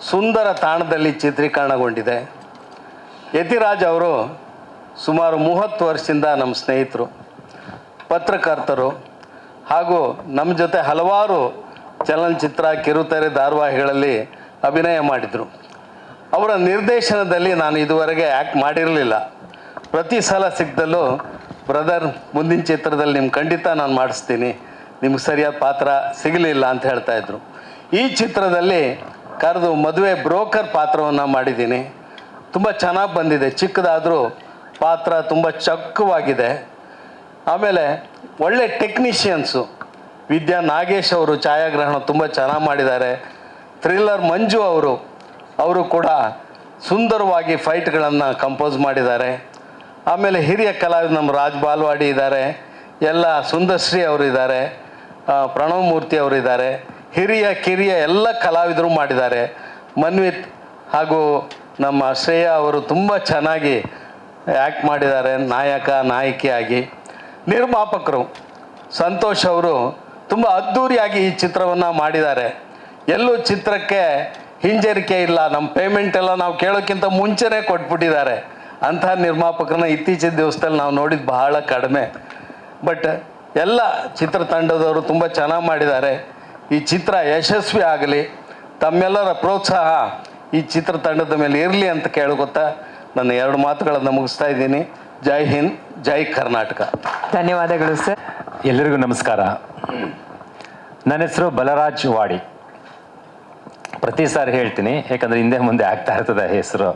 ಸುಂದರ ತಾಣದಲ್ಲಿ ಚಿತ್ರೀಕರಣಗೊಂಡಿದೆ. ಯತಿರಾಜ್ ಅವರು ಸುಮಾರು ಮೂವತ್ತು ವರ್ಷದಿಂದ ನಮ್ಮ ಸ್ನೇಹಿತರು, ಪತ್ರಕರ್ತರು ಹಾಗೂ ನಮ್ಮ ಜೊತೆ ಹಲವಾರು ಚಲನಚಿತ್ರ, ಕಿರುತೆರೆ, ಧಾರಾವಾಹಿಗಳಲ್ಲಿ ಅಭಿನಯ ಮಾಡಿದರು. ಅವರ ನಿರ್ದೇಶನದಲ್ಲಿ ನಾನು ಇದುವರೆಗೆ ಆ್ಯಕ್ಟ್ ಮಾಡಿರಲಿಲ್ಲ. ಪ್ರತಿ ಸಲ ಸಿಗ್ದಲ್ಲೂ ಬ್ರದರ್, ಮುಂದಿನ ಚಿತ್ರದಲ್ಲಿ ನಿಮ್ಮ ಖಂಡಿತ ನಾನು ಮಾಡಿಸ್ತೀನಿ. ನಿಮ್ಗೆ ಸರಿಯಾದ ಪಾತ್ರ ಸಿಗಲಿಲ್ಲ ಅಂತ ಹೇಳ್ತಾ ಇದ್ರು. ಈ ಚಿತ್ರದಲ್ಲಿ ಕರೆದು ಮದುವೆ ಬ್ರೋಕರ್ ಪಾತ್ರವನ್ನು ಮಾಡಿದ್ದೀನಿ. ತುಂಬ ಚೆನ್ನಾಗಿ ಬಂದಿದೆ. ಚಿಕ್ಕದಾದರೂ ಪಾತ್ರ ತುಂಬ ಚಕ್ಕವಾಗಿದೆ. ಆಮೇಲೆ ಒಳ್ಳೆ ಟೆಕ್ನಿಷಿಯನ್ಸು. ವಿದ್ಯಾ ನಾಗೇಶ್ ಅವರು ಛಾಯಾಗ್ರಹಣ ತುಂಬ ಚೆನ್ನಾಗಿ ಮಾಡಿದ್ದಾರೆ. ಥ್ರಿಲ್ಲರ್ ಮಂಜು ಅವರು ಅವರು ಕೂಡ ಸುಂದರವಾಗಿ ಫೈಟ್ಗಳನ್ನು ಕಂಪೋಸ್ ಮಾಡಿದ್ದಾರೆ. ಆಮೇಲೆ ಹಿರಿಯ ಕಲಾವಿದ ನಮ್ಮ ರಾಜ್ ಬಾಲ್ವಾಡಿ ಇದ್ದಾರೆ. ಎಲ್ಲ ಸುಂದರ್ಶ್ರೀ ಅವರು ಇದ್ದಾರೆ ಆ, ಪ್ರಣವ್ ಮೂರ್ತಿ ಅವರು ಇದ್ದಾರೆ ಹಿರಿಯ, ಕಿರಿಯ ಎಲ್ಲ ಕಲಾವಿದರು ಮಾಡಿದ್ದಾರೆ. ಮನ್ವಿತ್ ಹಾಗೂ ನಮ್ಮ ಶ್ರೇಯಾ ಅವರು ತುಂಬ ಚೆನ್ನಾಗಿ ಆ್ಯಕ್ಟ್ ಮಾಡಿದ್ದಾರೆ, ನಾಯಕ ನಾಯಕಿಯಾಗಿ ನಿರ್ಮಾಪಕರು ಸಂತೋಷ್ ಅವರು ತುಂಬ ಅದ್ಧೂರಿಯಾಗಿ ಈ ಚಿತ್ರವನ್ನು ಮಾಡಿದ್ದಾರೆ. ಎಲ್ಲೂ ಚಿತ್ರಕ್ಕೆ ಹಿಂಜರಿಕೆ ಇಲ್ಲ. ನಮ್ಮ ಪೇಮೆಂಟ್ ಎಲ್ಲ ನಾವು ಕೇಳೋಕ್ಕಿಂತ ಮುಂಚೆನೇ ಕೊಟ್ಬಿಟ್ಟಿದ್ದಾರೆ. ಅಂತಹ ನಿರ್ಮಾಪಕರನ್ನ ಇತ್ತೀಚಿನ ದಿವಸದಲ್ಲಿ ನಾವು ನೋಡಿದ್ದು ಬಹಳ ಕಡಿಮೆ. ಬಟ್ ಎಲ್ಲ ಚಿತ್ರತಂಡದವರು ತುಂಬ ಚೆನ್ನಾಗಿ ಮಾಡಿದ್ದಾರೆ. ಈ ಚಿತ್ರ ಯಶಸ್ವಿ ಆಗಲಿ ತಮ್ಮೆಲ್ಲರ ಪ್ರೋತ್ಸಾಹ ಈ ಚಿತ್ರತಂಡದ ಮೇಲೆ ಇರಲಿ ಅಂತ ಕೇಳ್ಕೊತಾ ನನ್ನ ಎರಡು ಮಾತುಗಳನ್ನು ಮುಗಿಸ್ತಾ ಇದ್ದೀನಿ. ಜೈ ಹಿಂದ್ ಜೈ ಕರ್ನಾಟಕ. ಧನ್ಯವಾದಗಳು ಸರ್ ಎಲ್ಲರಿಗೂ ನಮಸ್ಕಾರ. ನನ್ನ ಹೆಸರು ಬಲರಾಜ್ ವಾಡಿ. ಪ್ರತಿ ಸಾರಿ ಹೇಳ್ತೀನಿ ಯಾಕಂದರೆ ಹಿಂದೆ ಮುಂದೆ ಆಗ್ತಾ ಇರ್ತದೆ ಹೆಸರು.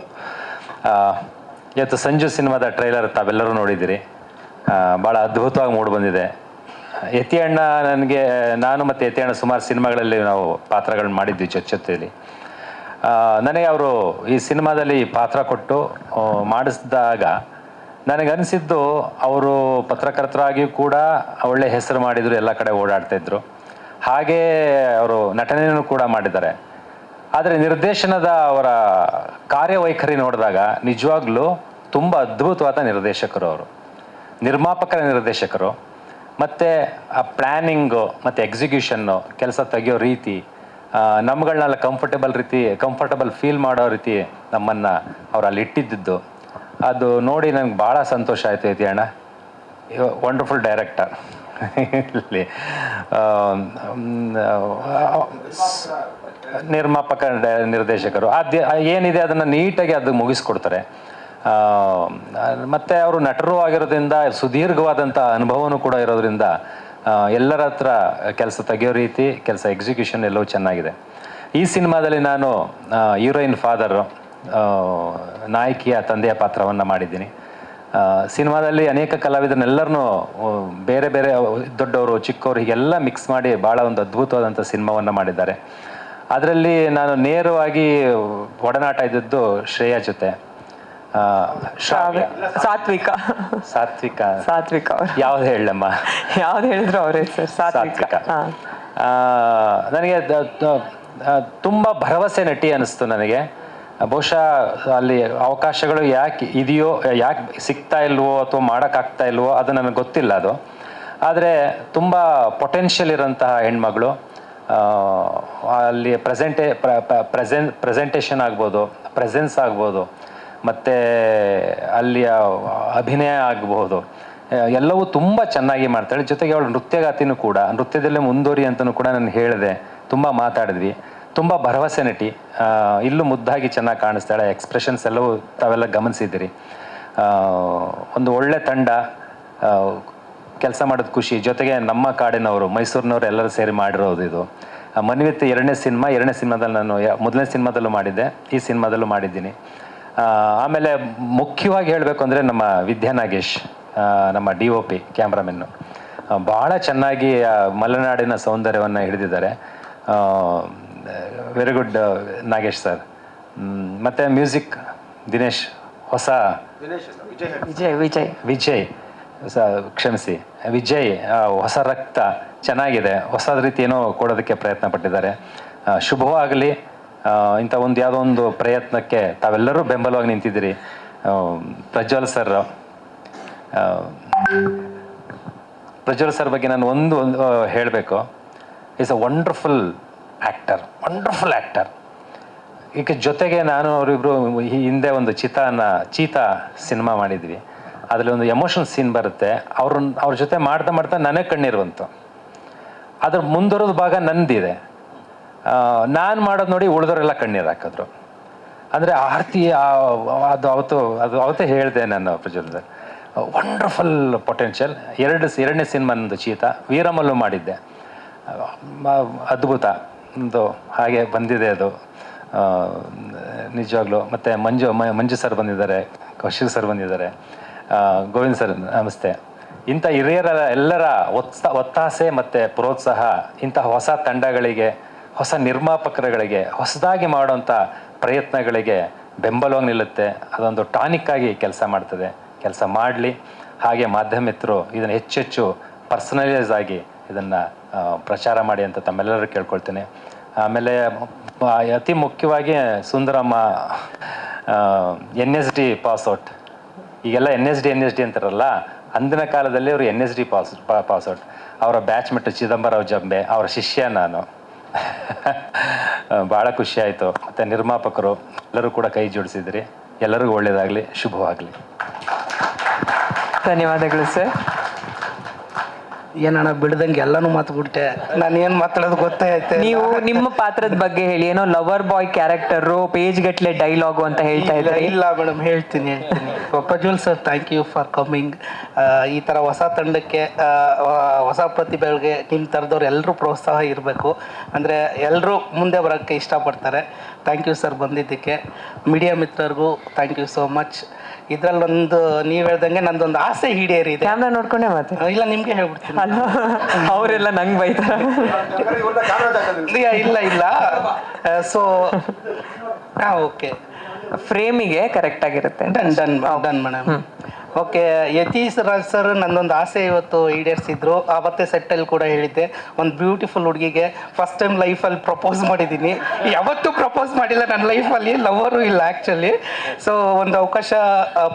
ಇವತ್ತು ಸಂಜು ಸಿನಿಮಾದ ಟ್ರೈಲರ್ ತಾವೆಲ್ಲರೂ ನೋಡಿದ್ದೀರಿ. ಭಾಳ ಅದ್ಭುತವಾಗಿ ಮೂಡಿ ಬಂದಿದೆ. ಯತಿ ಅಣ್ಣ ನನಗೆ, ನಾನು ಮತ್ತು ಯತಿ ಅಣ್ಣ ಸುಮಾರು ಸಿನಿಮಾಗಳಲ್ಲಿ ನಾವು ಪಾತ್ರಗಳನ್ನ ಮಾಡಿದ್ವಿ ಚೊಚ್ಚತ್ತೆಯಲ್ಲಿ ನನಗೆ ಅವರು ಈ ಸಿನಿಮಾದಲ್ಲಿ ಪಾತ್ರ ಕೊಟ್ಟು ಮಾಡಿಸಿದಾಗ ಮಾಡಿಸಿದಾಗ ನನಗನ್ನಿಸಿದ್ದು ಅವರು ಪತ್ರಕರ್ತರಾಗಿಯೂ ಕೂಡ ಒಳ್ಳೆ ಹೆಸರು ಮಾಡಿದರು, ಎಲ್ಲ ಕಡೆ ಓಡಾಡ್ತಾಯಿದ್ರು ಹಾಗೇ ಅವರು ನಟನೆಯನ್ನು ಕೂಡ ಮಾಡಿದ್ದಾರೆ. ಆದರೆ ನಿರ್ದೇಶನದ ಅವರ ಕಾರ್ಯವೈಖರಿ ನೋಡಿದಾಗ ನಿಜವಾಗ್ಲೂ ತುಂಬ ಅದ್ಭುತವಾದ ನಿರ್ದೇಶಕರು ಅವರು. ನಿರ್ಮಾಪಕರ ನಿರ್ದೇಶಕರು. ಮತ್ತು ಆ ಪ್ಲ್ಯಾನಿಂಗು ಮತ್ತು ಎಕ್ಸಿಕ್ಯೂಷನ್ನು ಕೆಲಸ ತೆಗೆಯೋ ರೀತಿ ನಮ್ಗಳನ್ನೆಲ್ಲ ಕಂಫರ್ಟೇಬಲ್ ರೀತಿ ಕಂಫರ್ಟಬಲ್ ಫೀಲ್ ಮಾಡೋ ರೀತಿ ನಮ್ಮನ್ನು ಅವ್ರು ಅಲ್ಲಿ ಇಟ್ಟಿದ್ದು ಅದು ನೋಡಿ ನನಗೆ ಭಾಳ ಸಂತೋಷ ಆಯಿತು ಐತಿ ಅಣ್ಣ ವಂಡರ್ಫುಲ್ ಡೈರೆಕ್ಟರ್ ಇಲ್ಲಿ ನಿರ್ಮಾಪಕ ನಿರ್ದೇಶಕರು. ಅದು ಏನಿದೆ ಅದನ್ನು ನೀಟಾಗಿ ಅದು ಮುಗಿಸ್ಕೊಡ್ತಾರೆ. ಮತ್ತೆ ಅವರು ನಟರು ಆಗಿರೋದ್ರಿಂದ ಸುದೀರ್ಘವಾದಂಥ ಅನುಭವನೂ ಕೂಡ ಇರೋದ್ರಿಂದ ಎಲ್ಲರ ಹತ್ರ ಕೆಲಸ ತೆಗೆಯೋ ರೀತಿ, ಕೆಲಸ ಎಕ್ಸಿಕ್ಯೂಷನ್ ಎಲ್ಲವೂ ಚೆನ್ನಾಗಿದೆ. ಈ ಸಿನಿಮಾದಲ್ಲಿ ನಾನು ಹೀರೋಯಿನ್ ಫಾದರು ನಾಯಕಿಯ ತಂದೆಯ ಪಾತ್ರವನ್ನು ಮಾಡಿದ್ದೀನಿ. ಸಿನಿಮಾದಲ್ಲಿ ಅನೇಕ ಕಲಾವಿದರನ್ನೆಲ್ಲರನ್ನೂ ಬೇರೆ ಬೇರೆ ದೊಡ್ಡವರು, ಚಿಕ್ಕವರು ಹೀಗೆಲ್ಲ ಮಿಕ್ಸ್ ಮಾಡಿ ಭಾಳ ಒಂದು ಅದ್ಭುತವಾದಂಥ ಸಿನಿಮಾವನ್ನು ಮಾಡಿದ್ದಾರೆ. ಅದರಲ್ಲಿ ನಾನು ನೇರವಾಗಿ ಒಡನಾಟ ಇದ್ದದ್ದು ಶ್ರೇಯಾ ಜೊತೆ. ಸಾತ್ವಿಕ. ಸಾತ್ವಿಕ. ಸಾತ್ವಿಕ ಯಾವ್ದು ಹೇಳಮ್ಮ? ಯಾವ್ದು ಹೇಳಿದ್ರು ಅವರೇ ಸರ್ ಸಾತ್ವಿಕ. ನನಗೆ ತುಂಬಾ ಭರವಸೆ ನಟಿ ಅನಿಸ್ತು ನನಗೆ. ಬಹುಶಃ ಅಲ್ಲಿ ಅವಕಾಶಗಳು ಯಾಕೆ ಇದೆಯೋ ಯಾಕೆ ಸಿಗ್ತಾ ಇಲ್ವೋ ಅಥವಾ ಮಾಡೋಕ್ಕಾಗ್ತಾ ಇಲ್ವೋ ಅದು ನನಗೆ ಗೊತ್ತಿಲ್ಲ ಅದು. ಆದರೆ ತುಂಬ ಪೊಟೆನ್ಷಿಯಲ್ ಇರೋಂತಹ ಹೆಣ್ಮಗಳು ಅಲ್ಲಿ ಪ್ರೆಸೆಂಟೇ ಪ್ರೆಸೆಂಟ್ ಪ್ರೆಸೆಂಟೇಷನ್ ಆಗ್ಬೋದು ಪ್ರೆಸೆನ್ಸ್ ಆಗ್ಬೋದು ಮತ್ತು ಅಲ್ಲಿಯ ಅಭಿನಯ ಆಗಬಹುದು. ಎಲ್ಲವೂ ತುಂಬ ಚೆನ್ನಾಗಿ ಮಾಡ್ತಾಳೆ. ಜೊತೆಗೆ ಅವಳು ನೃತ್ಯಗಾತಿನೂ ಕೂಡ, ನೃತ್ಯದಲ್ಲೇ ಮುಂದುವರಿ ಅಂತಲೂ ಕೂಡ ನಾನು ಹೇಳಿದೆ. ತುಂಬ ಮಾತಾಡಿದ್ವಿ. ತುಂಬ ಭರವಸೆ ನಟಿ ಇಲ್ಲೂ ಮುದ್ದಾಗಿ ಚೆನ್ನಾಗಿ ಕಾಣಿಸ್ತಾಳೆ. ಎಕ್ಸ್ಪ್ರೆಷನ್ಸ್ ಎಲ್ಲವೂ ತಾವೆಲ್ಲ ಗಮನಿಸಿದ್ದೀರಿ. ಒಂದು ಒಳ್ಳೆ ತಂಡ ಕೆಲಸ ಮಾಡೋದು ಖುಷಿ. ಜೊತೆಗೆ ನಮ್ಮ ಕಾಡಿನವರು, ಮೈಸೂರಿನವರು ಎಲ್ಲರೂ ಸೇರಿ ಮಾಡಿರೋದು ಇದು. ಮನ್ವಿತ್ ಎರಡನೇ ಸಿನಿಮಾ, ಎರಡನೇ ಸಿನಿಮಾದಲ್ಲಿ ನಾನು ಮೊದಲನೇ ಸಿನಿಮಾದಲ್ಲೂ ಮಾಡಿದ್ದೆ. ಈ ಸಿನಿಮಾದಲ್ಲೂ ಮಾಡಿದ್ದೀನಿ. ಆಮೇಲೆ ಮುಖ್ಯವಾಗಿ ಹೇಳಬೇಕು ಅಂದರೆ ನಮ್ಮ ವಿದ್ಯಾ ನಾಗೇಶ್ ನಮ್ಮ ಡಿ ಒ ಪಿ ಕ್ಯಾಮ್ರಾಮೆನ್ನು. ಭಾಳ ಚೆನ್ನಾಗಿ ಆ ಮಲೆನಾಡಿನ ಸೌಂದರ್ಯವನ್ನು ಹಿಡಿದಿದ್ದಾರೆ. ವೆರಿ ಗುಡ್ ನಾಗೇಶ್ ಸರ್ ಮತ್ತು ಮ್ಯೂಸಿಕ್ ದಿನೇಶ್ ಹೊಸ ವಿಜಯ್ ವಿಜಯ್ ವಿಜಯ್. ಸ ಕ್ಷಮಿಸಿ ವಿಜಯ್ ಹೊಸ ರಕ್ತ ಚೆನ್ನಾಗಿದೆ ಹೊಸ ರೀತಿ ಏನೋ ಕೊಡೋದಕ್ಕೆ ಪ್ರಯತ್ನ ಪಟ್ಟಿದ್ದಾರೆ. ಶುಭವಾಗಲಿ. ಇಂಥ ಒಂದು ಯಾವುದೋ ಒಂದು ಪ್ರಯತ್ನಕ್ಕೆ ತಾವೆಲ್ಲರೂ ಬೆಂಬಲವಾಗಿ ನಿಂತಿದ್ದೀರಿ. ಪ್ರಜ್ವಲ್ ಸರ್ ಪ್ರಜ್ವಲ್ ಸರ್ ಬಗ್ಗೆ ನಾನು ಒಂದು ಒಂದು ಹೇಳಬೇಕು. Is a wonderful actor wonderful actor ಈಗ ಜೊತೆಗೆ ನಾನು ಅವರಿಬ್ಬರು ಹಿಂದೆ ಒಂದು ಚಿತಾನ ಚೀತಾ ಸಿನಿಮಾ ಮಾಡಿದ್ವಿ. ಅದರಲ್ಲಿ ಒಂದು ಎಮೋಷನಲ್ ಸೀನ್ ಬರುತ್ತೆ. ಅವ್ರನ್ನ ಅವ್ರ ಜೊತೆ ಮಾಡ್ತಾ ಮಾಡ್ತಾ ನನಗೆ ಕಣ್ಣಿರುವಂಥ ಅದ್ರ ಮುಂದುವರೆದ ಭಾಗ ನಂದಿದೆ. ನಾನು ಮಾಡೋದು ನೋಡಿ ಉಳಿದವರೆಲ್ಲ ಕಣ್ಣೀರು ಹಾಕಿದ್ರು. ಅಂದರೆ ಆರ್ತಿ ಅದು ಅವತ್ತು, ಅದು ಅವತ್ತೇ ಹೇಳಿದೆ ನಾನು ಪ್ರಜ್ವಲ್ ವಂಡರ್ಫುಲ್ ಪೊಟೆನ್ಷಿಯಲ್ ಎರಡು, ಎರಡನೇ ಸಿನಿಮಾ ನಂದು ಚೀತ, ವೀರಮಲ್ಲು ಮಾಡಿದ್ದೆ. ಅದ್ಭುತ. ಒಂದು ಹಾಗೆ ಬಂದಿದೆ ಅದು. ನಿಜವಾಗ್ಲೂ. ಮತ್ತು ಮಂಜು ಮಂಜು ಸರ್ ಬಂದಿದ್ದಾರೆ ಕೌಶಿಕ್ ಸರ್ ಬಂದಿದ್ದಾರೆ. ಗೋವಿಂದ್ ಸರ್, ನಮಸ್ತೆ. ಇಂಥ ಹಿರಿಯರ ಎಲ್ಲರ ಒತ್ತ ಒತ್ತಾಸೆ ಮತ್ತು ಪ್ರೋತ್ಸಾಹ ಇಂತಹ ಹೊಸ ತಂಡಗಳಿಗೆ ಹೊಸ ನಿರ್ಮಾಪಕರುಗಳಿಗೆ, ಹೊಸದಾಗಿ ಮಾಡುವಂಥ ಪ್ರಯತ್ನಗಳಿಗೆ ಬೆಂಬಲವಾಗಿ ನಿಲ್ಲುತ್ತೆ. ಅದೊಂದು ಟಾನಿಕ್ ಆಗಿ ಕೆಲಸ ಮಾಡ್ತದೆ. ಕೆಲಸ ಮಾಡಲಿ. ಹಾಗೆ ಮಾಧ್ಯಮಿತರು ಇದನ್ನು ಹೆಚ್ಚೆಚ್ಚು ಪರ್ಸನಲೈಸ್ ಆಗಿ ಇದನ್ನು ಪ್ರಚಾರ ಮಾಡಿ ಅಂತ ತಮ್ಮೆಲ್ಲರೂ ಕೇಳ್ಕೊಳ್ತೇನೆ. ಆಮೇಲೆ ಅತಿ ಮುಖ್ಯವಾಗಿ Sundaramma N S D pass out. ಈಗೆಲ್ಲ N S D, N S D ಅಂತಾರಲ್ಲ, ಅಂದಿನ ಕಾಲದಲ್ಲಿ ಅವರು N S D pass pass out. ಅವರ ಬ್ಯಾಚ್ಮೆಟ್ ಚಿದಂಬರರಾವ್ ಜಂಬೆ, ಅವರ ಶಿಷ್ಯ ನಾನು. ಭಾಳ ಖುಷಿ ಆಯಿತು. ಮತ್ತು ನಿರ್ಮಾಪಕರು ಎಲ್ಲರೂ ಕೂಡ ಕೈ ಜೋಡಿಸಿದ್ರಿ. ಎಲ್ಲರಿಗೂ ಒಳ್ಳೆಯದಾಗಲಿ ಶುಭವಾಗಲಿ. ಧನ್ಯವಾದಗಳು ಸರ್. ಏನಣ್ಣ ಬಿಡ್ದಂಗೆ ಎಲ್ಲಾನು ಮಾತ್ಬಿಟ್ಟೆ ನಾನು ಏನು ಮಾತಾಡೋದು ಗೊತ್ತೇ ಐತೆ ನೀವು ನಿಮ್ಮ ಪಾತ್ರದ ಬಗ್ಗೆ ಹೇಳಿ ಏನೋ ಲವರ್ ಬಾಯ್ ಕ್ಯಾರೆಕ್ಟರು ಪೇಜ್ ಗಟ್ಲೆ ಡೈಲಾಗು ಅಂತ ಹೇಳ್ತಾ ಇದ್ದಾರೆ ಇಲ್ಲ ಮೇಡಮ್ ಹೇಳ್ತೀನಿ ಹೇಳ್ತೀನಿ. Prajwal sir thank you for coming ಈ ಥರ ಹೊಸ ತಂಡಕ್ಕೆ ಹೊಸ ಪ್ರತಿಭೆಗಳಿಗೆ ನಿಮ್ಮ ಥರದವ್ರು ಎಲ್ಲರೂ ಪ್ರೋತ್ಸಾಹ ಇರಬೇಕು. ಅಂದರೆ ಎಲ್ಲರೂ ಮುಂದೆ ಬರೋಕ್ಕೆ ಇಷ್ಟಪಡ್ತಾರೆ. ಥ್ಯಾಂಕ್ ಯು ಸರ್ ಬಂದಿದ್ದಕ್ಕೆ. ಮೀಡಿಯಾ ಮಿತ್ರರಿಗೂ ಥ್ಯಾಂಕ್ ಯು ಸೋ ಮಚ್ ಇದರಲ್ಲೊಂದು ನೀವು ಹೇಳ್ದಂಗೆ ನಂದೊಂದು ಆಸೆ ಈಡೇರಿದೆ. ಕ್ಯಾಮ್ರಾ ನೋಡ್ಕೊಂಡೆ ಮತ್ತೆ? ಇಲ್ಲ ನಿಮಗೆ ಹೇಳ್ಬಿಡ್ತೀನಿ. ಅಲ್ಲ ಅವರೆಲ್ಲ ನಂಗೆ ಬೈತಾರೆ. ಇಲ್ಲ ಇಲ್ಲ. ಇಲ್ಲ ಸೊ ಹಾಂ ಓಕೆ ಫ್ರೇಮಿಗೆ ಕರೆಕ್ಟ್ ಆಗಿರುತ್ತೆ. Done done done madam. Okay Yathish Raj sir ನನ್ನೊಂದು ಆಸೆ ಇವತ್ತು ಈಡೇರಿಸಿದ್ರು. ಆವತ್ತೇ ಸೆಟ್ಟಲ್ಲಿ ಕೂಡ ಹೇಳಿದ್ದೆ ಒಂದು ಬ್ಯೂಟಿಫುಲ್ ಹುಡುಗಿಗೆ ಫಸ್ಟ್ ಟೈಮ್ ಲೈಫಲ್ಲಿ ಪ್ರಪೋಸ್ ಮಾಡಿದ್ದೀನಿ. ಯಾವತ್ತೂ ಪ್ರಪೋಸ್ ಮಾಡಿಲ್ಲ ನನ್ನ ಲೈಫಲ್ಲಿ ಲವರು ಇಲ್ಲ ಆ್ಯಕ್ಚುಲಿ ಸೊ ಒಂದು ಅವಕಾಶ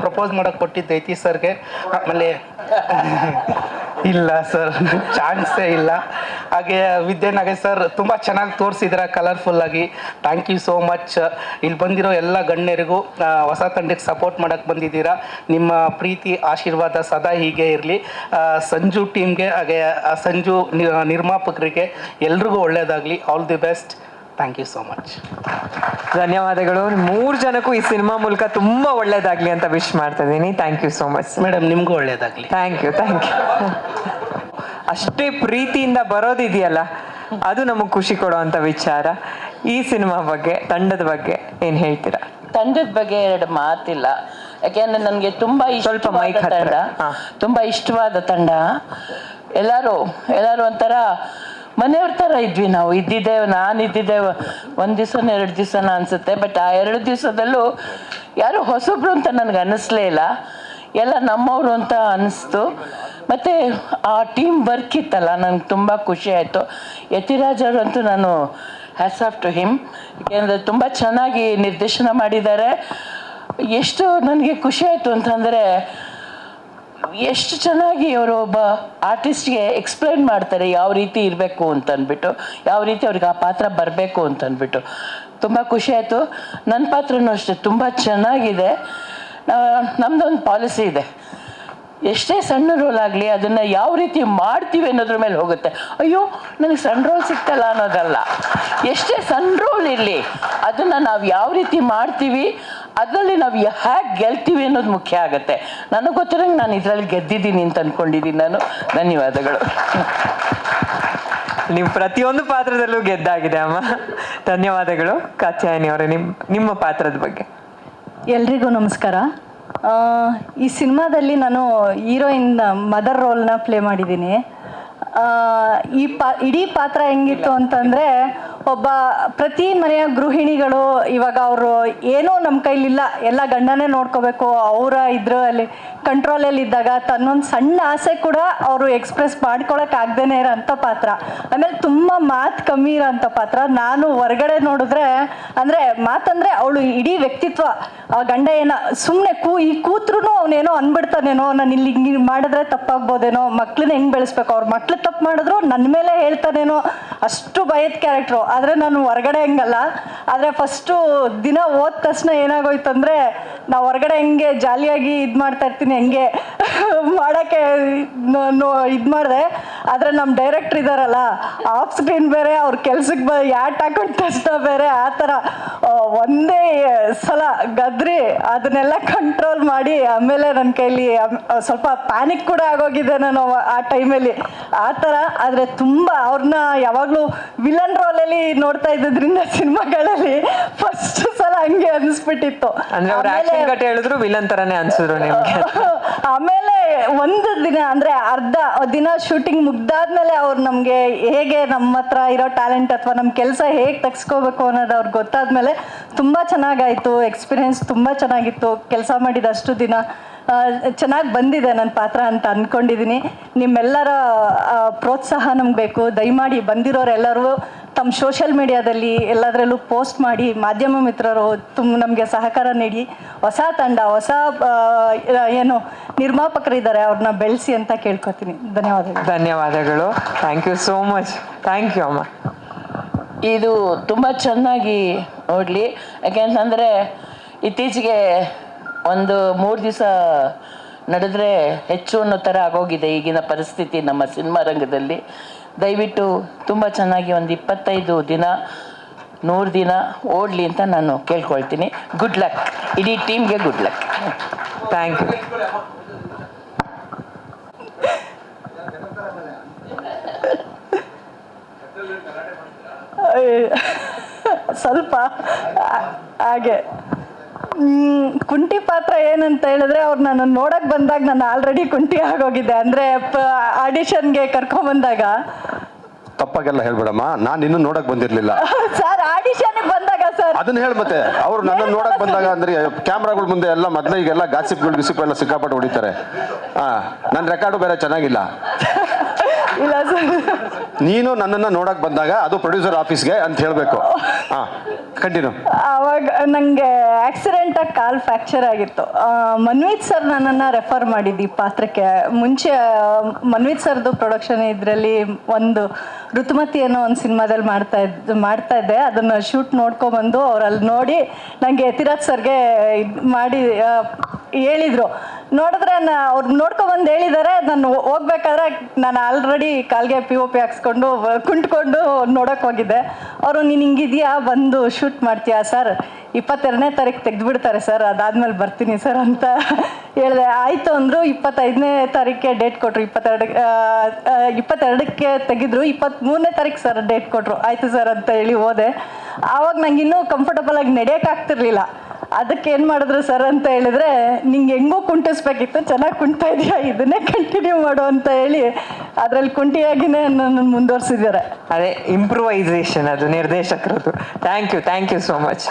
ಪ್ರಪೋಸ್ ಮಾಡೋಕ್ಕೆ ಕೊಟ್ಟಿದ್ದೆ ಯತೀಶ್ ಸರ್ಗೆ ಆಮೇಲೆ ಇಲ್ಲ ಸರ್, ಚಾನ್ಸೇ ಇಲ್ಲ. ಹಾಗೆ ವಿದ್ಯಾನಗರ್ ಸರ್, ತುಂಬ ಚೆನ್ನಾಗಿ ತೋರಿಸಿದ್ರ ಕಲರ್ಫುಲ್ ಆಗಿ. ಥ್ಯಾಂಕ್ ಯು ಸೋ ಮಚ್ ಇಲ್ಲಿ ಬಂದಿರೋ ಎಲ್ಲ ಗಣ್ಯರಿಗೂ ಹೊಸ ತಂಡಕ್ಕೆ ಸಪೋರ್ಟ್ ಮಾಡೋಕ್ಕೆ ಬಂದಿದ್ದೀರಾ. ನಿಮ್ಮ ಪ್ರೀತಿ, ಆಶೀರ್ವಾದ ಸದಾ ಹೀಗೆ ಇರಲಿ. ಸಂಜು ಟೀಮ್ಗೆ ಹಾಗೆ ಸಂಜು ನಿರ್ಮಾಪಕರಿಗೆ ಎಲ್ರಿಗೂ ಒಳ್ಳೆಯದಾಗಲಿ all the best thank you so much ಧನ್ಯವಾದಗಳು. ಮೂರು ಜನಕ್ಕೂ ಈ ಸಿನಿಮಾ ಮೂಲಕ ತುಂಬಾ ಒಳ್ಳೇದಾಗ್ಲಿ ಅಂತ ವಿಶ್ ಮಾಡ್ತಾ ಇದ್ದೀನಿ. Thank you so much madam ನಿಮಗೂ ಒಳ್ಳೇದಾಗ್ಲಿ. ಥ್ಯಾಂಕ್ ಯು ಥ್ಯಾಂಕ್ ಯು ಅಷ್ಟೇ ಪ್ರೀತಿಯಿಂದ ಬರೋದಿದೆಯಲ್ಲ ಅದು ನಮಗೆ ಖುಷಿ ಕೊಡುವಂಥ ವಿಚಾರ. ಈ ಸಿನಿಮಾ ಬಗ್ಗೆ ತಂಡದ ಬಗ್ಗೆ ಏನು ಹೇಳ್ತೀರಾ? ತಂಡದ ಬಗ್ಗೆ ಎರಡು ಮಾತಿಲ್ಲ. ಯಾಕೆಂದ್ರೆ ನನಗೆ ತುಂಬಾ ಸ್ವಲ್ಪ ಮೈಕ್. ತಂಡ. ತುಂಬಾ ಇಷ್ಟವಾದ ತಂಡ. ಎಲ್ಲರೂ ಎಲ್ಲರೂ ಒಂಥರ ಮನೆಯವ್ರ ಥರ ಇದ್ವಿ ನಾವು. ಇದ್ದಿದ್ದೇವೆ, ನಾನು ಇದ್ದಿದ್ದೆ ಒಂದು ದಿವಸನ ಎರಡು ದಿವಸನ ಅನಿಸುತ್ತೆ. ಬಟ್ ಆ ಎರಡು ದಿವಸದಲ್ಲೂ ಯಾರು ಹೊಸಬ್ರು ಅಂತ ನನಗೆ ಅನ್ನಿಸ್ಲೇ ಇಲ್ಲ. ಎಲ್ಲ ನಮ್ಮವರು ಅಂತ ಅನ್ನಿಸ್ತು ಮತ್ತು ಆ ಟೀಮ್ ವರ್ಕ್ ಇತ್ತಲ್ಲ ನನಗೆ ತುಂಬ ಖುಷಿ ಆಯಿತು. ಯತಿರಾಜ್ ಅವರಂತೂ ನಾನು ಹ್ಯಾಸ್ ಆಫ್ ಟು ಹಿಮ್ ಏಕೆಂದರೆ ತುಂಬ ಚೆನ್ನಾಗಿ ನಿರ್ದೇಶನ ಮಾಡಿದ್ದಾರೆ. ಎಷ್ಟು ನನಗೆ ಖುಷಿ ಆಯಿತು ಅಂತಂದರೆ ಎಷ್ಟು ಚೆನ್ನಾಗಿ ಅವರು ಒಬ್ಬ ಆರ್ಟಿಸ್ಟ್ಗೆ ಎಕ್ಸ್ಪ್ಲೈನ್ ಮಾಡ್ತಾರೆ ಯಾವ ರೀತಿ ಇರಬೇಕು ಅಂತ ಅಂದ್ಬಿಟ್ಟು, ಯಾವ ರೀತಿ ಅವ್ರಿಗೆ ಆ ಪಾತ್ರ ಬರಬೇಕು ಅಂತ ಅಂದ್ಬಿಟ್ಟು. ತುಂಬ ಖುಷಿ ಆಯಿತು. ನನ್ನ ಪಾತ್ರನೂ ಅಷ್ಟೇ, ತುಂಬ ಚೆನ್ನಾಗಿದೆ. ನಮ್ಮದೊಂದು ಪಾಲಿಸಿ ಇದೆ. ಎಷ್ಟೇ ಸಣ್ಣ ರೋಲ್ ಆಗಲಿ ಅದನ್ನು ಯಾವ ರೀತಿ ಮಾಡ್ತೀವಿ ಅನ್ನೋದ್ರ ಮೇಲೆ ಹೋಗುತ್ತೆ. ಅಯ್ಯೋ ನನಗೆ ಸಣ್ಣ ರೋಲ್ ಸಿಗ್ತಲ್ಲ ಅನ್ನೋದಲ್ಲ. ಎಷ್ಟೇ ಸಣ್ಣ ರೋಲ್ ಇರಲಿ, ಅದನ್ನು ನಾವು ಯಾವ ರೀತಿ ಮಾಡ್ತೀವಿ ಅದರಲ್ಲಿ ನಾವು ಹೇಗೆ ಗೆಲ್ತೀವಿ ಅನ್ನೋದು ಮುಖ್ಯ ಆಗುತ್ತೆ. ನನಗೆ ಗೊತ್ತಿರೋಂಗೆ ನಾನು ಇದರಲ್ಲಿ ಗೆದ್ದಿದ್ದೀನಿ ಅಂತ ಅಂದ್ಕೊಂಡಿದ್ದೀನಿ ನಾನು. ಧನ್ಯವಾದಗಳು. ನೀವು ಪ್ರತಿಯೊಂದು ಪಾತ್ರದಲ್ಲೂ ಗೆದ್ದಾಗಿದೆ ಅಮ್ಮ. ಧನ್ಯವಾದಗಳು. ಕಾತ್ಯಾಯನಿ ಅವರೇ ನಿಮ್ಮ ನಿಮ್ಮ ಪಾತ್ರದ ಬಗ್ಗೆ. ಎಲ್ರಿಗೂ ನಮಸ್ಕಾರ. ಆ, ಈ ಸಿನಿಮಾದಲ್ಲಿ ನಾನು ಹೀರೋಯಿನ್ ಮದರ್ ರೋಲ್ನ ಪ್ಲೇ ಮಾಡಿದ್ದೀನಿ. ಆ, ಈ ಪಾ ಇಡೀ ಪಾತ್ರ ಹೆಂಗಿತ್ತು ಅಂತಂದರೆ ಒಬ್ಬ ಪ್ರತಿ ಮನೆಯ ಗೃಹಿಣಿಗಳು ಇವಾಗ ಅವರು ಏನೂ ನಮ್ಮ ಕೈಲಿಲ್ಲ, ಎಲ್ಲ ಗಂಡನೇ ನೋಡ್ಕೋಬೇಕು, ಅವರ ಇದರಲ್ಲಿ ಕಂಟ್ರೋಲಲ್ಲಿ ಇದ್ದಾಗ ತನ್ನೊಂದು ಸಣ್ಣ ಆಸೆ ಕೂಡ ಅವರು ಎಕ್ಸ್ಪ್ರೆಸ್ ಮಾಡ್ಕೊಳಕ್ಕೆ ಆಗ್ದೇನೆ ಇರೋಂಥ ಪಾತ್ರ. ಆಮೇಲೆ ತುಂಬ ಮಾತು ಕಮ್ಮಿ ಇರೋಂಥ ಪಾತ್ರ. ನಾನು ಹೊರಗಡೆ ನೋಡಿದ್ರೆ, ಅಂದರೆ ಮಾತಂದರೆ ಅವಳು ಇಡೀ ವ್ಯಕ್ತಿತ್ವ, ಆ ಗಂಡ ಏನ ಸುಮ್ಮನೆ ಕೂ, ಈ ಕೂತ್ರು ಅವನೇನೋ ಅನ್ಬಿಡ್ತಾನೇನೋ, ನಾನು ಇಲ್ಲಿ ಹಿಂಗೆ ಮಾಡಿದ್ರೆ ತಪ್ಪಾಗ್ಬೋದೇನೋ, ಮಕ್ಳನ್ನ ಹೆಂಗೆ ಬೆಳೆಸ್ಬೇಕು, ಅವ್ರ ಮಕ್ಳು ತಪ್ಪು ಮಾಡಿದ್ರು ನನ್ನ ಮೇಲೆ ಹೇಳ್ತಾನೇನೋ, ಅಷ್ಟು ಭಯದ ಕ್ಯಾರೆಕ್ಟ್ರು ಆದರೆ ನಾನು ಹೊರಗಡೆ ಹೆಂಗಲ್ಲ. ಆದರೆ ಫಸ್ಟು ದಿನ ಹೋದ ತಕ್ಷಣ ಏನಾಗೋಯ್ತು ಅಂದರೆ ನಾವು ಹೊರಗಡೆ ಹೆಂಗೆ ಜಾಲಿಯಾಗಿ ಇದು ಮಾಡ್ತಾ ಇರ್ತೀನಿ ಹೆಂಗೆ. ಮಾಡೋಕ್ಕೆ ಇದು ಮಾಡಿದೆ. ಆದರೆ ನಮ್ಮ ಡೈರೆಕ್ಟ್ರ್ ಇದ್ದಾರಲ್ಲ ಆಫ್ ಸ್ಕ್ರೀನ್ ಬೇರೆ, ಅವ್ರ ಕೆಲ್ಸಕ್ಕೆ ಬ, ಯಾಟ್ ಹಾಕೊಂಡು ತಕ್ಷಣ ಬೇರೆ, ಆ ಥರ ಒಂದೇ ಸಲ ಗದ್ರಿ, ಅದನ್ನೆಲ್ಲ ಕಂಟ್ರೋಲ್ ಮಾಡಿ, ಆಮೇಲೆ ನನ್ನ ಕೈಲಿ ಸ್ವಲ್ಪ ಪ್ಯಾನಿಕ್ ಕೂಡ ಆಗೋಗಿದೆ ನಾನು ಆ ಟೈಮಲ್ಲಿ ಆ ಥರ ಆದರೆ ತುಂಬ ಅವ್ರನ್ನ ಯಾವಾಗಲೂ ವಿಲನ್ ರೋಲಲ್ಲಿ ನೋಡ್ತಾ ಇದ್ದಿದ್ರಿಂದ ಸಿನಿಮಾಗಳಲ್ಲಿ ಫಸ್ಟ್ ಸಲ ಹಂಗೆ ಅನ್ಸ್ಬಿಟ್ಟಿತ್ತು. ಅಂದ್ರೆ ಅವ್ರ ಆಕ್ಷನ್ ಕಟ್ ಹೇಳಿದ್ರು ವಿಲನ್ ತರನೇ ಅನ್ಸಿದ್ರು ನಿಮ್ಗೆ. ಆಮೇಲೆ ಒಂದು ದಿನ ಅಂದ್ರೆ ಅರ್ಧ ದಿನ ಶೂಟಿಂಗ್ ಮುಗ್ದಾದ್ಮೇಲೆ ಅವ್ರು ನಮ್ಗೆ ಹೇಗೆ ನಮ್ಮ ಹತ್ರ ಇರೋ ಟ್ಯಾಲೆಂಟ್ ಅಥವಾ ನಮ್ಮ ಕೆಲಸ ಹೇಗೆ ತಗ್ಸ್ಕೋಬೇಕು ಅನ್ನೋದು ಅವ್ರಿಗೆ ಗೊತ್ತಾದ್ಮೇಲೆ ತುಂಬಾ ಚೆನ್ನಾಗಾಯ್ತು ಎಕ್ಸ್ಪೀರಿಯನ್ಸ್ ತುಂಬಾ ಚೆನ್ನಾಗಿತ್ತು ಕೆಲಸ ಮಾಡಿದಷ್ಟು ದಿನ. ಚೆನ್ನಾಗಿ ಬಂದಿದೆ ನನ್ನ ಪಾತ್ರ ಅಂತ ಅಂದ್ಕೊಂಡಿದ್ದೀನಿ ನಿಮ್ಮೆಲ್ಲರ ಪ್ರೋತ್ಸಾಹ ನಮ್ಗೆ ಬೇಕು. ದಯಮಾಡಿ ಬಂದಿರೋರೆಲ್ಲರೂ ತಮ್ಮ ಸೋಷಿಯಲ್ ಮೀಡಿಯಾದಲ್ಲಿ ಎಲ್ಲದರಲ್ಲೂ ಪೋಸ್ಟ್ ಮಾಡಿ ಮಾಧ್ಯಮ ಮಿತ್ರರು ತುಂಬ ನಮಗೆ ಸಹಕಾರ ನೀಡಿ. ಹೊಸ ತಂಡ ಹೊಸ ಏನು ನಿರ್ಮಾಪಕರಿದ್ದಾರೆ ಅವ್ರನ್ನ ಬೆಳೆಸಿ ಅಂತ ಕೇಳ್ಕೊತೀನಿ. ಧನ್ಯವಾದಗಳು. ಧನ್ಯವಾದಗಳು. Thank you so much thank you ಅಮ್ಮ. ಇದು ತುಂಬ ಚೆನ್ನಾಗಿ ನೋಡಲಿ. ಯಾಕೆಂತಂದರೆ ಇತ್ತೀಚೆಗೆ ಒಂದು ಮೂರು ದಿವಸ ನಡೆದ್ರೆ ಹೆಚ್ಚು ಅನ್ನೋ ಥರ ಆಗೋಗಿದೆ ಈಗಿನ ಪರಿಸ್ಥಿತಿ ನಮ್ಮ ಸಿನಿಮಾ ರಂಗದಲ್ಲಿ. ದಯವಿಟ್ಟು ತುಂಬ ಚೆನ್ನಾಗಿ ಒಂದು ಇಪ್ಪತ್ತೈದು ದಿನ ನೂರು ದಿನ ಓಡಲಿ ಅಂತ ನಾನು ಕೇಳ್ಕೊಳ್ತೀನಿ. ಗುಡ್ ಲಕ್ ಇಡೀ ಟೀಮ್ಗೆ ಗುಡ್ ಲಕ್ ಥ್ಯಾಂಕ್ ಯು ಸ್ವಲ್ಪ ಹಾಗೆ. ಕುಂಟಿ ಪಾತ್ರ ಏನಂತ ಹೇಳಿದ್ರೆ ಅವ್ರು ನಾನು ನೋಡಕ್ ಬಂದಾಗ ನಾನು ಆಲ್ರೆಡಿ ಕುಂಟಿ ಆಗೋಗಿದ್ದೆ ಅಂದ್ರೆ ಆಡಿಷನ್ಗೆ ಕರ್ಕೊಂಬಂದಾಗ ತಪ್ಪಾಗೆಲ್ಲ ಹೇಳ್ಬೇಡಮ್ಮ. ನಾನು ಇನ್ನು ನೋಡಕ್ ಬಂದಿರ್ಲಿಲ್ಲ. ಸರ್ ಆಡಿಷನ್ ಬಂದಾಗ ಸರ್. ಅದನ್ನ ಹೇಳ ಮತ್ತೆ. ಅವ್ರು ನನ್ನ ನೋಡಕ್ ಬಂದಾಗ ಅಂದ್ರೆ ಕ್ಯಾಮ್ರಾಗಳ ಮುಂದೆ ಎಲ್ಲ ಮೊದ್ಲು ಈಗೆಲ್ಲ ಗಾಸಿಪ್ಗಳು ಗಿಸಿಪ್ ಎಲ್ಲ ಸಿಕ್ಕಾಪಟ್ಟು ಹೊಡಿತಾರೆ. ಹಾ ನನ್ನ ರೆಕಾರ್ಡು ಬೇರೆ ಚೆನ್ನಾಗಿಲ್ಲ. ಇಲ್ಲ ಸರ್. ನೀನು ನನ್ನನ್ನ ನೋಡಕ್ ಬಂದಾಗ ಅದು ಪ್ರೊಡ್ಯೂಸರ್ ಆಫೀಸ್ಗೆ ಅಂತ ಹೇಳ್ಬೇಕು. ಹಾ ಕಂಟಿನ್ಯೂ ಆವಾಗ ನನಗೆ ಆಕ್ಸಿಡೆಂಟಾಗಿ ಕಾಲ್ ಫ್ರಾಕ್ಚರ್ ಆಗಿತ್ತು. ಮನ್ವೀತ್ ಸರ್ ನನ್ನನ್ನು ರೆಫರ್ ಮಾಡಿದ್ದು ಈ ಪಾತ್ರಕ್ಕೆ. ಮುಂಚೆ ಮನ್ವಿತ್ ಸರ್ದು ಪ್ರೊಡಕ್ಷನ್ ಇದರಲ್ಲಿ ಒಂದು ಋತುಮತಿ ಅನ್ನೋ ಒಂದು ಸಿನಿಮಾದಲ್ಲಿ ಮಾಡ್ತಾ ಇದ್ದು ಮಾಡ್ತಾ ಇದ್ದೆ. ಅದನ್ನು ಶೂಟ್ ನೋಡ್ಕೊಬಂದು ಅವ್ರಲ್ಲಿ ನೋಡಿ ನನಗೆ ಯತಿರಾಜ್ ಸರ್ಗೆ ಇದು ಮಾಡಿ ಹೇಳಿದರು. ನೋಡಿದ್ರೆ ನಾ, ಅವ್ರು ನೋಡ್ಕೊಬಂದು ಹೇಳಿದ್ದಾರೆ ನಾನು ಹೋಗ್ಬೇಕಾದ್ರೆ ನಾನು ಆಲ್ರೆಡಿ ಕಾಲ್ಗೆ ಪಿ ಓ ಪಿ ಹಾಕ್ಸ್ಕೊಂಡು ಕುಂಟ್ಕೊಂಡು ನೋಡೋಕೆ ಹೋಗಿದ್ದೆ. ಅವರು, ನೀನು ಹಿಂಗಿದೆಯಾ? ಬಂದು ಶೂಟ್ ಮಾಡ್ತೀಯಾ ಸರ್? ಇಪ್ಪತ್ತೆರಡನೇ ತಾರೀಕು ತೆಗೆದುಬಿಡ್ತಾರೆ ಸರ್, ಅದಾದ್ಮೇಲೆ ಬರ್ತೀನಿ ಸರ್ ಅಂತ ಹೇಳಿದೆ, ಆಯಿತು ಅಂದರು ಇಪ್ಪತ್ತೈದನೇ ತಾರೀಕೆ ಡೇಟ್ ಕೊಟ್ಟರು ಇಪ್ಪತ್ತೆರಡು ಇಪ್ಪತ್ತೆರಡಕ್ಕೆ ತೆಗೆದ್ರು ಇಪ್ಪತ್ತ್ಮೂರನೇ ತಾರೀಕು ಸರ್ ಡೇಟ್ ಕೊಟ್ಟರು ಆಯಿತು ಸರ್ ಅಂತ ಹೇಳಿ ಹೋದೆ. ಆವಾಗ ನಂಗೆ ಇನ್ನೂ ಕಂಫರ್ಟಬಲ್ ಆಗಿ ನಡೆಯೋಕ್ಕಾಗ್ತಿರ್ಲಿಲ್ಲ ಅದಕ್ಕೆ ಏನು ಮಾಡಿದ್ರು ಸರ್ ಅಂತ ಹೇಳಿದ್ರೆ, ನಿಂಗೆ ಹೆಂಗೂ ಕುಂಟಿಸ್ಬೇಕಿತ್ತು, ಚೆನ್ನಾಗಿ ಕುಂಟ್ತಾ ಇದೆಯಾ? ಇದನ್ನೇ ಕಂಟಿನ್ಯೂ ಮಾಡು ಅಂತ ಹೇಳಿ ಅದರಲ್ಲಿ ಕುಂಟಿಯಾಗಿನೇ ನನ್ನ ಮುಂದುವರ್ಸಿದ್ದಾರೆ. ಅದೇ ಇಂಪ್ರೂವೈಸೇಷನ್ ಅದು ನಿರ್ದೇಶಕರದು thank you thank you so much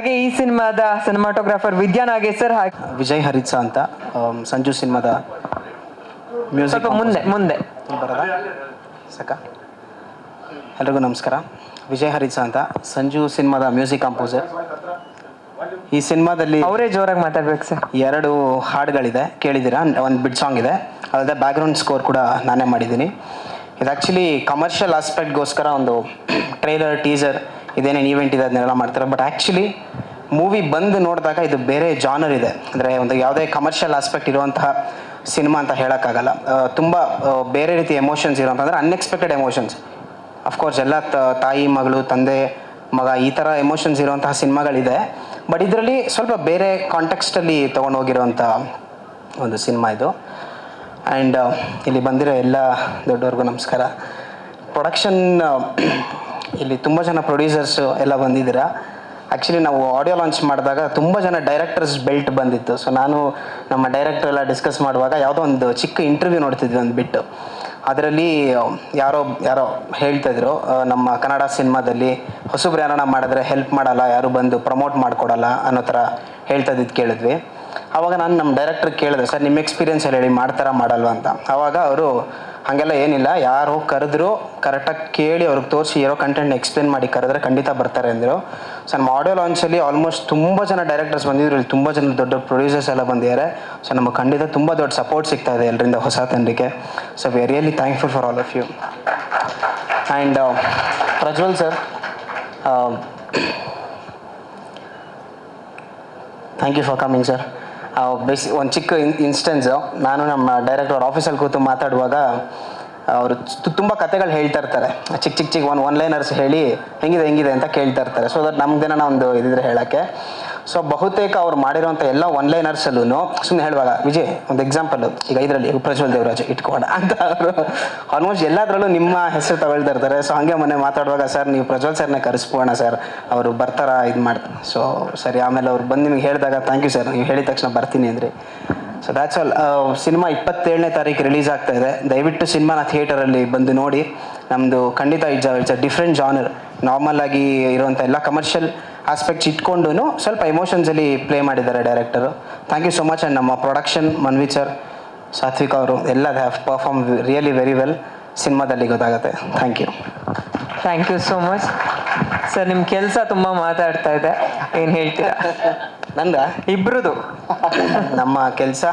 ಹಾಗೆ ಈ ಸಿನಿಮಾದ ಸಿನಿಮಾಟೋಗ್ರಾಫರ್ ವಿದ್ಯಾ ನಾಗೇಶ್ ಸರ್ ಹಾಗೆ ವಿಜಯ್ ಹರಿತ್ಸ ಅಂತ ಸಂಜು ಸಿನಿಮಾದ ಮ್ಯೂಸಿಕ್ ಸ್ವಲ್ಪ ಮುಂದೆ ಮುಂದೆ. ಬರೋದಾ? ಸಾಕ. ಎಲ್ರಿಗೂ ನಮಸ್ಕಾರ. ವಿಜಯ್ ಹರಿತ್ಸ ಅಂತ ಸಂಜು ಸಿನಿಮಾದ ಮ್ಯೂಸಿಕ್ ಕಂಪೋಸರ್ ಈ ಸಿನಿಮಾದಲ್ಲಿ ಅವರೇ ಜೋರಾಗಿ ಮಾತಾಡ್ಬೇಕು ಸರ್. ಎರಡು ಹಾಡುಗಳಿದೆ ಕೇಳಿದ್ದೀರಾ? ಒಂದು ಬಿಡ್ ಸಾಂಗ್ ಇದೆ. ಅಲ್ಲದೆ ಬ್ಯಾಕ್ಗ್ರೌಂಡ್ ಸ್ಕೋರ್ ಕೂಡ ನಾನೇ ಮಾಡಿದ್ದೀನಿ. ಇದು ಆ್ಯಕ್ಚುಲಿ ಕಮರ್ಷಿಯಲ್ ಆಸ್ಪೆಕ್ಟ್ಗೋಸ್ಕರ ಒಂದು ಟ್ರೈಲರ್ ಟೀಸರ್ ಇದೇನೇನು ಈವೆಂಟ್ ಇದೆ ಅದನ್ನೆಲ್ಲ ಮಾಡ್ತಾರೆ. ಬಟ್ ಆ್ಯಕ್ಚುಲಿ ಮೂವಿ ಬಂದು ನೋಡಿದಾಗ ಇದು ಬೇರೆ ಜಾನರ್ ಇದೆ. ಅಂದರೆ ಒಂದು ಯಾವುದೇ ಕಮರ್ಷಿಯಲ್ ಆಸ್ಪೆಕ್ಟ್ ಇರುವಂತಹ ಸಿನಿಮಾ ಅಂತ ಹೇಳೋಕ್ಕಾಗಲ್ಲ. ತುಂಬ ಬೇರೆ ರೀತಿ ಎಮೋಷನ್ಸ್ ಇರೋಂತಂದರೆ ಅನ್ಎಕ್ಸ್ಪೆಕ್ಟೆಡ್ ಎಮೋಷನ್ಸ್ ಅಫ್ಕೋರ್ಸ್ ಎಲ್ಲ ತಾಯಿ, ಮಗಳು, ತಂದೆ, ಮಗ, ಈ ಥರ ಎಮೋಷನ್ಸ್ ಇರುವಂತಹ ಸಿನಿಮಾಗಳಿದೆ ಬಟ್ ಇದರಲ್ಲಿ ಸ್ವಲ್ಪ ಬೇರೆ ಕಾಂಟೆಕ್ಸ್ಟಲ್ಲಿ ತೊಗೊಂಡೋಗಿರೋವಂಥ ಒಂದು ಸಿನಿಮಾ ಇದು. ಆ್ಯಂಡ್ ಇಲ್ಲಿ ಬಂದಿರೋ ಎಲ್ಲ ದೊಡ್ಡವ್ರಿಗೂ ನಮಸ್ಕಾರ. ಪ್ರೊಡಕ್ಷನ್ ಇಲ್ಲಿ ತುಂಬ ಜನ ಪ್ರೊಡ್ಯೂಸರ್ಸು ಎಲ್ಲ ಬಂದಿದ್ದೀರಾ. ಆ್ಯಕ್ಚುಲಿ ನಾವು ಆಡಿಯೋ ಲಾಂಚ್ ಮಾಡಿದಾಗ ತುಂಬ ಜನ ಡೈರೆಕ್ಟರ್ಸ್ ಬೆಲ್ಟ್ ಬಂದಿತ್ತು. ಸೊ ನಾನು ನಮ್ಮ ಡೈರೆಕ್ಟರ್ ಎಲ್ಲ ಡಿಸ್ಕಸ್ ಮಾಡುವಾಗ ಯಾವುದೋ ಒಂದು ಚಿಕ್ಕ ಇಂಟರ್ವ್ಯೂ ನೋಡ್ತಿದ್ವಿ ಒಂದು ಬಿಟ್ಟು. ಅದರಲ್ಲಿ ಯಾರೋ ಯಾರೋ ಹೇಳ್ತಾ ಇದ್ರು ನಮ್ಮ ಕನ್ನಡ ಸಿನಿಮಾದಲ್ಲಿ ಹೊಸಬ್ರು ಯಾರನ್ನ ಮಾಡಿದ್ರೆ ಹೆಲ್ಪ್ ಮಾಡಲ್ಲ, ಯಾರು ಬಂದು ಪ್ರಮೋಟ್ ಮಾಡಿಕೊಡಲ್ಲ ಅನ್ನೋ ಥರ ಹೇಳ್ತಾ ಇದ್ದಿದ್ದು ಕೇಳಿದ್ವಿ. ಆವಾಗ ನಾನು ನಮ್ಮ ಡೈರೆಕ್ಟರ್ ಕೇಳಿದೆ, ಸರ್, ನಿಮ್ಮ ಎಕ್ಸ್ಪೀರಿಯನ್ಸ್ ಹೇಳಿ ಮಾಡ್ತಾರ, ಮಾಡಲ್ವ? ಅಂತ. ಆವಾಗ ಅವರು ಹಾಗೆಲ್ಲ ಏನಿಲ್ಲ. ಯಾರು ಕರೆದ್ರು ಕರೆಕ್ಟಾಗಿ ಕೇಳಿ ಅವ್ರಿಗೆ ತೋರಿಸಿ ಇರೋ ಕಂಟೆಂಟ್ ಎಕ್ಸ್ಪ್ಲೇನ್ ಮಾಡಿ ಕರೆದ್ರೆ ಖಂಡಿತ ಬರ್ತಾರೆ ಅಂದರು. ಸೊ ನಮ್ಮ ಆಡಿಯೋ ಲಾಂಚಲ್ಲಿ ಆಲ್ಮೋಸ್ಟ್ ತುಂಬ ಜನ ಡೈರೆಕ್ಟರ್ಸ್ ಬಂದಿದ್ರು. ಇಲ್ಲಿ ತುಂಬ ಜನ ದೊಡ್ಡ ಪ್ರೊಡ್ಯೂಸರ್ಸ್ ಎಲ್ಲ ಬಂದಿದ್ದಾರೆ. ಸೊ ನಮಗೆ ಖಂಡಿತ ತುಂಬ ದೊಡ್ಡ ಸಪೋರ್ಟ್ ಸಿಗ್ತಾ ಇದೆ ಎಲ್ಲರಿಂದ ಹೊಸ ತಂಡಕ್ಕೆ. So we really thankful for all of you and Prajwal sir thank you for coming sir ಬೇಸಿ ಒಂದು ಚಿಕ್ಕ ಇನ್ಸ್ಟೆನ್ಸು ನಾನು ನಮ್ಮ ಡೈರೆಕ್ಟರ್ ಅವ್ರ ಆಫೀಸಲ್ಲಿ ಕೂತು ಮಾತಾಡುವಾಗ ಅವರು ತುಂಬ ಕತೆಗಳು ಹೇಳ್ತಾ ಇರ್ತಾರೆ. ಚಿಕ್ಕ ಚಿಕ್ಕ ಚಿಕ್ಕ ಒನ್ ಒನ್ ಲೈನರ್ಸ್ ಹೇಳಿ, ಹೆಂಗಿದೆ ಹೆಂಗಿದೆ? ಅಂತ ಕೇಳ್ತಾ ಇರ್ತಾರೆ. ಸೊ ದಟ್ ನಮ್ದೇನ ಒಂದು ಇದಿದ್ರೆ ಹೇಳೋಕ್ಕೆ. ಸೊ ಬಹುತೇಕ ಅವ್ರು ಮಾಡಿರೋಂಥ ಎಲ್ಲ ಒನ್ ಲೈನರ್ಸಲ್ಲೂ ಸುಮ್ಮನೆ ಹೇಳುವಾಗ, ವಿಜಯ್, ಒಂದು ಎಕ್ಸಾಂಪಲ್ ಈಗ ಇದರಲ್ಲಿ ಪ್ರಜ್ವಲ್ ದೇವರಾಜ್ ಇಟ್ಕೋಣ ಅಂತ ಅವರು. ಆಲ್ಮೋಸ್ಟ್ ಎಲ್ಲದರಲ್ಲೂ ನಿಮ್ಮ ಹೆಸರು ತಗೊಳ್ತಾ ಇರ್ತಾರೆ. ಸೊ ಹಾಗೆ ಮೊನ್ನೆ ಮಾತಾಡುವಾಗ, ಸರ್, ನೀವು ಪ್ರಜ್ವಲ್ ಸರ್ನ ಕರೆಸ್ಬೋಣ, ಸರ್. ಅವರು ಬರ್ತಾರ, ಇದು ಮಾಡ್ತಾರೆ ಸೊ ಸರಿ, ಆಮೇಲೆ ಅವ್ರು ಬಂದು ನಿಮ್ಗೆ ಹೇಳಿದಾಗ ಥ್ಯಾಂಕ್ ಯು ಸರ್ ನೀವು ಹೇಳಿದ ತಕ್ಷಣ ಬರ್ತೀನಿ, ಅಂದರೆ. ಸೊ ದ್ಯಾಟ್ಸ್ ಆಲ್ ಸಿನಿಮಾ ಇಪ್ಪತ್ತೇಳನೇ ತಾರೀಕು ರಿಲೀಸ್ ಆಗ್ತಾ ಇದೆ. ದಯವಿಟ್ಟು ಸಿನಿಮಾನ ಥಿಯೇಟರಲ್ಲಿ ಬಂದು ನೋಡಿ. ನಮ್ಮದು ಖಂಡಿತ it's a different genre normal ಆಗಿ ಇರುವಂಥ ಎಲ್ಲ ಕಮರ್ಷಿಯಲ್ ಆಸ್ಪೆಕ್ಟ್ಸ್ ಇಟ್ಕೊಂಡು ಸ್ವಲ್ಪ ಎಮೋಷನ್ಸಲ್ಲಿ ಪ್ಲೇ ಮಾಡಿದ್ದಾರೆ director thank you so much and ನಮ್ಮ ಪ್ರೊಡಕ್ಷನ್ ಮನ್ವಿತ್ ಸರ್ ಸಾತ್ವಿಕ್ ಅವರು ಎಲ್ಲ they have perform really very well ಸಿನಿಮಾದಲ್ಲಿ ಗೊತ್ತಾಗುತ್ತೆ. Thank you thank you so much sir ನಿಮ್ಮ ಕೆಲಸ ತುಂಬ ಮಾತಾಡ್ತಾ ಇದೆ. ಏನು ಹೇಳ್ತೀರಾ? ನಂದ? ಇಬ್ರದು. ನಮ್ಮ ಕೆಲಸ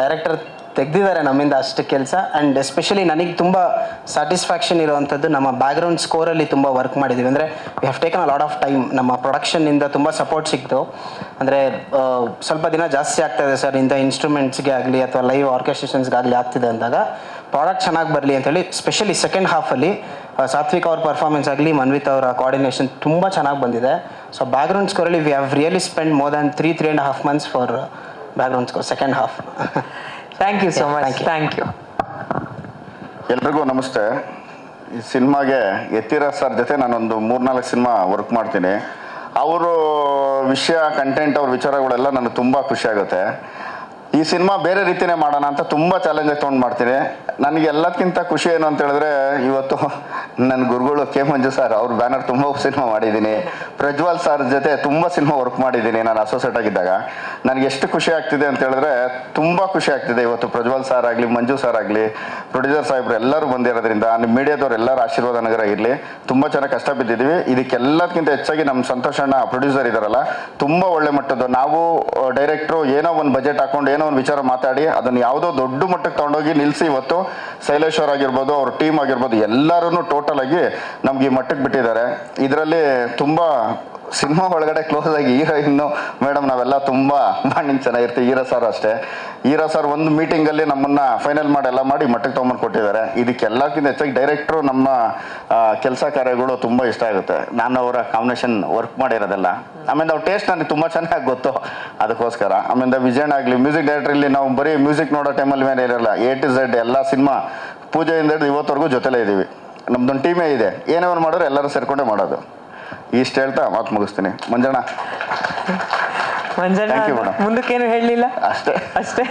ಡೈರೆಕ್ಟರ್ ತೆಗ್ದಿದ್ದಾರೆ ನಮ್ಮಿಂದ ಅಷ್ಟು ಕೆಲಸ. ಆ್ಯಂಡ್ ಎಸ್ಪೆಷಲಿ ನನಗೆ ತುಂಬ ಸ್ಯಾಟಿಸ್ಫ್ಯಾಕ್ಷನ್ ಇರುವಂಥದ್ದು ನಮ್ಮ ಬ್ಯಾಕ್ಗ್ರೌಂಡ್ ಸ್ಕೋರಲ್ಲಿ ತುಂಬ ವರ್ಕ್ ಮಾಡಿದ್ದೀವಿ ಅಂದರೆ we have taken a lot of time ನಮ್ಮ ಪ್ರೊಡಕ್ಷನ್ನಿಂದ ತುಂಬ ಸಪೋರ್ಟ್ ಸಿಕ್ತು. ಅಂದರೆ ಸ್ವಲ್ಪ ದಿನ ಜಾಸ್ತಿ ಆಗ್ತಾ ಇದೆ ಸರ್. ಇಂಥ ಇನ್ಸ್ಟ್ರೂಮೆಂಟ್ಸ್ಗೆ ಆಗಲಿ ಅಥವಾ ಲೈವ್ ಆರ್ಕೆಸ್ಟ್ರೇಷನ್ಸ್ಗಾಗಲಿ ಆಗ್ತಿದೆ ಅಂದಾಗ ಪ್ರಾಡಕ್ಟ್ ಚೆನ್ನಾಗಿ ಬರಲಿ ಅಂತೇಳಿ ಸ್ಪೆಷಲಿ ಸೆಕೆಂಡ್ ಹಾಫಲ್ಲಿ ಸಾತ್ವಿಕ್ ಅವ್ರ ಪರ್ಫಾರ್ಮೆನ್ಸ್ ಆಗಲಿ, ಮನ್ವಿತ್ ಅವರ ಕೋಆರ್ಡಿನೇಷನ್ ತುಂಬ ಚೆನ್ನಾಗಿ ಬಂದಿದೆ. So background ಸ್ಕೋರಲ್ಲಿ we have really spend more than three three and half months for background score second half thank you so much thank you ಎಲ್ರಿಗೂ ನಮಸ್ತೆ. ಈ ಸಿನಿಮಾಗೆ ಎತ್ತಿರ ಸರ್ ಜೊತೆ ನಾನೊಂದು ಮೂರ್ನಾಲ್ಕು ಸಿನಿಮಾ ವರ್ಕ್ ಮಾಡ್ತೀನಿ. ಅವರು ವಿಷಯ ಕಂಟೆಂಟ್ ಅವ್ರ ವಿಚಾರಗಳೆಲ್ಲ ನನಗೆ ತುಂಬ ಖುಷಿ ಆಗುತ್ತೆ. ಈ ಸಿನಿಮಾ ಬೇರೆ ರೀತಿನೇ ಮಾಡೋಣ ಅಂತ ತುಂಬ ಚಾಲೆಂಜಾಗಿ ತೊಗೊಂಡು ಮಾಡ್ತೀನಿ. ನನಗೆ ಎಲ್ಲದಕ್ಕಿಂತ ಖುಷಿ ಏನು ಅಂತ ಹೇಳಿದ್ರೆ, ಇವತ್ತು ನನ್ನ ಗುರುಗಳು ಕೆ ಮಂಜು ಸರ್, ಅವ್ರ ಬ್ಯಾನರ್ ತುಂಬ ಸಿನಿಮಾ ಮಾಡಿದ್ದೀನಿ. ಪ್ರಜ್ವಲ್ ಸರ್ ಜೊತೆ ತುಂಬ ಸಿನಿಮಾ ವರ್ಕ್ ಮಾಡಿದ್ದೀನಿ ನಾನು ಅಸೋಸಿಯೇಟ್ ಆಗಿದ್ದಾಗ. ನನಗೆ ಎಷ್ಟು ಖುಷಿ ಆಗ್ತಿದೆ ಅಂತ ಹೇಳಿದ್ರೆ, ತುಂಬ ಖುಷಿ ಆಗ್ತಿದೆ ಇವತ್ತು ಪ್ರಜ್ವಲ್ ಸರ್ ಆಗಲಿ, ಮಂಜು ಸರ್ ಆಗಲಿ, ಪ್ರೊಡ್ಯೂಸರ್ ಸಾಹೇಬ್ರು ಎಲ್ಲರೂ ಬಂದಿರೋದ್ರಿಂದ ನಿಮ್ಮ ಮೀಡಿಯಾದವ್ರು ಎಲ್ಲರ ಆಶೀರ್ವಾದ ನಗರ ಇರಲಿ. ತುಂಬ ಚೆನ್ನಾಗಿ ಕಷ್ಟ ಬಿದ್ದಿದ್ದೀವಿ ಇದಕ್ಕೆಲ್ಲದಕ್ಕಿಂತ ಹೆಚ್ಚಾಗಿ ನಮ್ಮ ಸಂತೋಷಣ್ಣ ಪ್ರೊಡ್ಯೂಸರ್ ಇದಾರಲ್ಲ, ತುಂಬ ಒಳ್ಳೆ ಮಟ್ಟದ್ದು. ನಾವು ಡೈರೆಕ್ಟ್ರು ಏನೋ ಒಂದು ಬಜೆಟ್ ಹಾಕೊಂಡು ಏನೋ ಒಂದು ವಿಚಾರ ಮಾತಾಡಿ, ಅದನ್ನು ಯಾವುದೋ ದೊಡ್ಡ ಮಟ್ಟಕ್ಕೆ ತೊಗೊಂಡೋಗಿ ನಿಲ್ಲಿಸಿ ಇವತ್ತು ಶೈಲೇಶ್ ಅವ್ರು ಆಗಿರ್ಬೋದು, ಅವ್ರ ಟೀಮ್ ಆಗಿರ್ಬೋದು ಎಲ್ಲರೂ ಟೋಟಲ್ ಆಗಿ ನಮ್ಗೆ ಈ ಮಟ್ಟಕ್ಕೆ ಬಿಟ್ಟಿದ್ದಾರೆ. ಇದರಲ್ಲಿ ತುಂಬ ಸಿನಿಮಾ ಒಳಗಡೆ ಕ್ಲೋಸ್ ಆಗಿ ಇನ್ನು ಮೇಡಮ್ ನಾವೆಲ್ಲ ತುಂಬ ಮಾಡಿಂಗ್ ಚೆನ್ನಾಗಿರ್ತೀವಿ. ಹೀರೋ ಸರ್ ಅಷ್ಟೇ. ಹೀರೋ ಸರ್ ಒಂದು ಮೀಟಿಂಗಲ್ಲಿ ನಮ್ಮನ್ನ ಫೈನಲ್ ಮಾಡಿ ಎಲ್ಲ ಮಾಡಿ ಮಟ್ಟಕ್ಕೆ ತೊಗೊಂಬಂದು ಕೊಟ್ಟಿದ್ದಾರೆ. ಇದಕ್ಕೆಲ್ಲಕ್ಕಿಂತ ಹೆಚ್ಚಾಗಿ ಡೈರೆಕ್ಟ್ರು ನಮ್ಮ ಕೆಲಸ ಕಾರ್ಯಗಳು ತುಂಬ ಇಷ್ಟ ಆಗುತ್ತೆ. ನಾನು ಅವರ ಕಾಂಬಿನೇಷನ್ ವರ್ಕ್ ಮಾಡಿರೋದೆಲ್ಲ. ಆಮೇಲೆ ಅವ್ರ ಟೇಸ್ಟ್ ನನಗೆ ತುಂಬ ಚೆನ್ನಾಗಿ ಗೊತ್ತು. ಅದಕ್ಕೋಸ್ಕರ. ಆಮೇಲೆ ವಿಜಯನ್ ಆಗಲಿ ಮ್ಯೂಸಿಕ್ ಡೈರೆಕ್ಟ್ರಲ್ಲಿ ನಾವು ಬರೀ ಮ್ಯೂಸಿಕ್ ನೋಡೋ ಟೈಮಲ್ಲಿ ಮೇಲೆ ಇರಲ್ಲ. ಎ ಟು ಝೆಡ್ ಎಲ್ಲ ಸಿನಿಮಾ ಪೂಜೆಯಿಂದ ಹಿಡಿದು ಇವತ್ತವರೆಗೂ ಜೊತೆಲೇ ಇದ್ದೀವಿ ನಮ್ದೊಂದು ಟೀಮೇ ಇದೆ. ಏನೇ ಒಂದು ಮಾಡೋರು ಎಲ್ಲರೂ ಸೇರ್ಕೊಂಡೇ ಮಾಡೋದು. ಇಷ್ಟು ಹೇಳ್ತಾ ಮಾತು ಮುಗಿಸ್ತೀನಿ. Manjanna. Manjanna Thank you, madam. ಮುಂದಕ್ಕೇನು ಹೇಳಲಿಲ್ಲ ಅಷ್ಟೇ. ಅಷ್ಟೇ.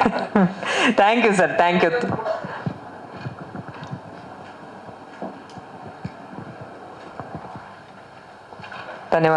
Thank you sir thank you ಧನ್ಯವಾದ.